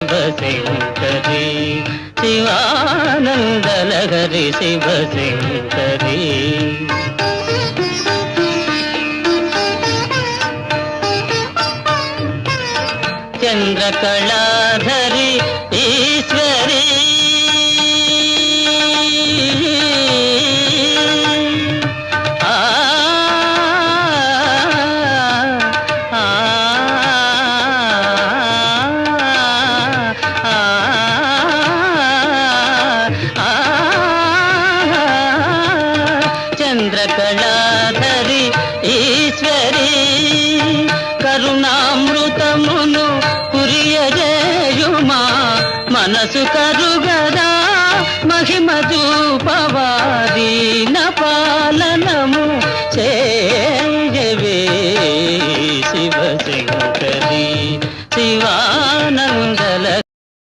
శంకరి శివానందలహరి శివ శంకరి చంద్రకళాధరి చంద్రకళాధరి ఈశ్వరి కరుణామృతమును కురియజేయుమా మనసు కరుగదా మహిమ చూపవాదీన పాలనము చే శివ శివ.